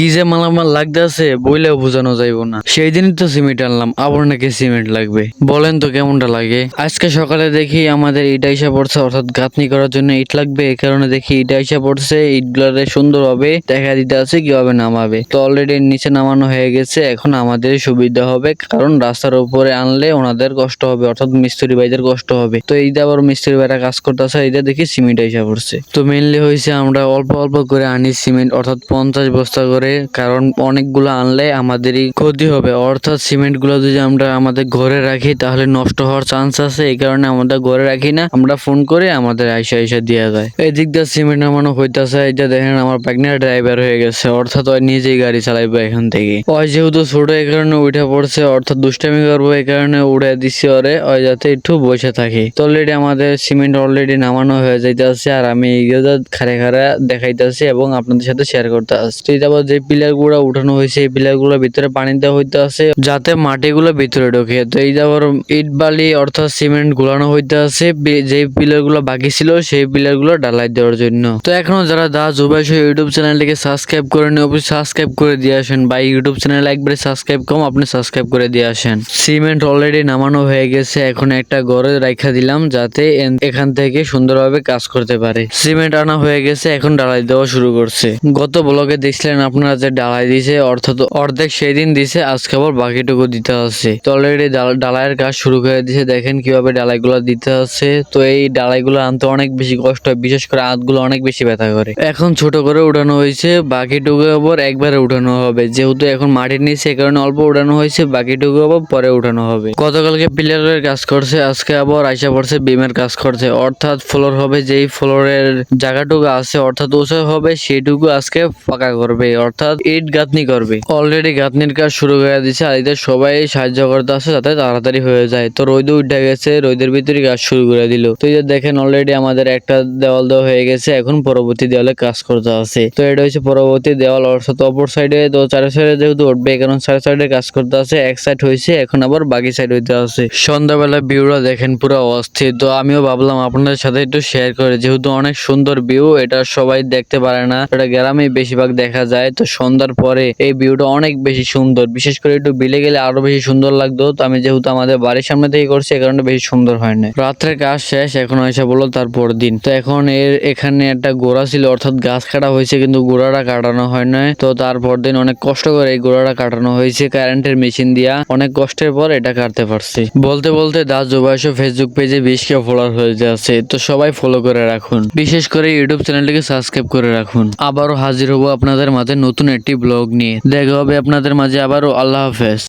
কি যে মালামাল লাগতেছে, বইলেও বোঝানো যাইবো না। সেই দিনই তো সিমেন্ট আনলাম, আবার নাকি সিমেন্ট লাগবে। বলেন তো কেমনটা লাগে? আজকে সকালে দেখি আমাদের ইট আইসা পড়ছে, অর্থাৎ গাঁথনি করার জন্য ইট লাগবে। এই কারণে দেখি ইট আইসা পড়ছে ইট গুলারে সুন্দর হবে দেখা দিতে আছে, কীভাবে নামাবে। তো অলরেডি নিচে নামানো হয়ে গেছে, এখন আমাদের সুবিধা হবে, কারণ রাস্তার উপরে আনলে ওনাদের কষ্ট হবে, অর্থাৎ মিস্ত্রি ভাইদের কষ্ট হবে। তো এইটা আবার মিস্ত্রি ভাইরা কাজ করতেছে এইটা দেখি সিমেন্ট আইসা পড়ছে। তো মেনলি হয়েছে আমরা অল্প অল্প করে আনি সিমেন্ট, অর্থাৎ পঞ্চাশ বস্তা করে কারণ অনেকগুলো আনলে আমাদেরই ক্ষতি হবে। অর্থাৎ সিমেন্টগুলো যদি আমরা আমাদের ঘরে রাখি, তাহলে নষ্ট হওয়ার চান্স আছে। এই কারণে আমরা ঘরে রাখি না। আমরা ফোন করে আমাদের আইসা আইসা দেওয়া যায়। এই দিক দিয়ে সিমেন্ট নামানো হইতাছে। এটা দেখেন আমার প্রেগনেন্ট ড্রাইভার হয়ে গেছে। অর্থাৎ ওই নিজেই গাড়ি চালাইবে এখান থেকে। ওই যেহেতু ছোট, এই কারণে উঠে পড়ছে। অর্থাৎ দুষ্টামি করব, এই কারণে উড়ে দিচ্ছি ওরে। ওই যাতে একটু বসে থাকি। তো অলরেডি আমাদের সিমেন্ট অলরেডি নামানো হয়ে যাইতেছে। আর আমি এগুলো খারে খারে দেখাইতেছি এবং আপনাদের সাথে শেয়ার করতে আসছি। তারপর যে পিলারগুলো উঠানো হয়েছে, এই পিলারগুলো ভিতরে পানি দেওয়া হইতে আছে, যাতে মাটিগুলো ভিতরে ঢোকে। তো এই তারপর ইট বালি অর্থাৎ সিমেন্ট গুলানো হইতে আছে যে পিলারগুলো বাকি ছিল সেই পিলারগুলো ডালাই দেওয়ার জন্য। তো এখনও যারা দা জুবাইশ ইউটিউব চ্যানেলটিকে সাবস্ক্রাইব করে নিয়ে অবশ্যই সাবস্ক্রাইব করে দিয়ে আসেন। বা ইউটিউব চ্যানেল একবারে সাবস্ক্রাইব কম, আপনি সাবস্ক্রাইব করে দিয়ে আসেন। সিমেন্ট অলরেডি নামানো হয়ে গেছে, এখন একটা ঘরে রাখা দিলাম, যাতে এখান থেকে সুন্দরভাবে কাজ করতে পারে। সিমেন্ট আনা হয়ে গেছে, এখন ডালাই দেওয়া শুরু করছে। গত ব্লগে দেখছিলেন আপনারা যে ডালাই দিছে অর্থাৎ অর্ধেক সেই দিন দিছে আজকে আবার বাকিটুকু দিতে আছে তো অলরেডি ডালাইয়ের কাজ শুরু করে দিছে, দেখেন কীভাবে ডালাইগুলো দিতে আছে তো এই ডালাইগুলো আনতে অনেক বেশি কষ্ট হয়, বিশেষ করে হাতগুলো অনেক বেশি ব্যথা করে। এখন ছোট করে উঠানো হয়েছে, বাকিটুকু আবার একবারে উঠানো হবে। যেহেতু এখন মাটির নিচে এই কারণে অল্প উঠানো হয়েছে, বাকিটুকু আবার পরে উঠানো হবে। গতকালকে পিলারের কাজ করছে, আজকে আবার আইসা পড়ছে, বিমের কাজ করছে। অর্থাৎ ফ্লোর হবে যেই ফ্লোরের জায়গাটুকু আছে, অর্থাৎ উঁচু হবে, সেইটুকু আজকে ফাঁকা করবে। অর্থাৎ ইট গাঁথনি করবে। অলরেডি গাঁথনির কাজ শুরু করে দিচ্ছে আর এদের সবাই সাহায্য করতে আসে যাতে তাড়াতাড়ি হয়ে যায়। তো রোদ উঠে গেছে, রোদের ভিতরে কাজ শুরু করে দিল। তো এই দেখেন অলরেডি আমাদের একটা দেওয়াল দেওয়া হয়ে গেছে, এখন পরবর্তী দেওয়ালে কাজ করতে আছে তো এটা হচ্ছে পরবর্তী দেওয়াল, অর্থাৎ অপর সাইডে তো চারি সাইডে যেহেতু উঠবে, কারণ চারি সাইডে কাজ করতে আছে এক সাইড হয়েছে, এখন আবার বাকি সাইড হইতে আছে সন্ধ্যাবেলা ভিউটা দেখেন পুরো অস্থির। তো আমিও ভাবলাম আপনাদের সাথে একটু শেয়ার করে। যেহেতু অনেক সুন্দর ভিউ এটা সবাই দেখতে পারে না। এটা গ্রামে বেশিরভাগ দেখা যায়। সন্ধ্যার পরে এই ভিউটা অনেক বেশি সুন্দর। বিশেষ করে একটু বিলে গেলে আরও বেশি সুন্দর লাগতো। তো আমি যেহেতু আমাদের বাড়ির সামনে থেকে করছি এই কারণে বেশি সুন্দর হয় না রাত্রের কাজ শেষ, এখন এসে বলল তারপর দিন। তো এখন এর এখানে একটা গোড়া ছিল, অর্থাৎ গাছ কাটা হয়েছে, কিন্তু গোড়াটা কাটানো হয় না তো তারপর দিন অনেক কষ্ট করে এই গোড়াটা কাটানো হয়েছে কারেন্টের মেশিন দিয়া। অনেক কষ্টের পর এটা কাটতে পারছি। বলতে বলতে দাস জুবাইশ ফেসবুক পেজে বিশ কে ফলোয়ার হয়ে যাচ্ছে। তো সবাই ফলো করে রাখুন। বিশেষ করে ইউটিউব চ্যানেলটিকে সাবস্ক্রাইব করে রাখুন। আবারও হাজির হব আপনাদের মাঝে নতুন একটি ব্লগ নিয়ে। দেখা হবে আপনাদের মাঝে আবারও। আল্লাহ হাফেজ।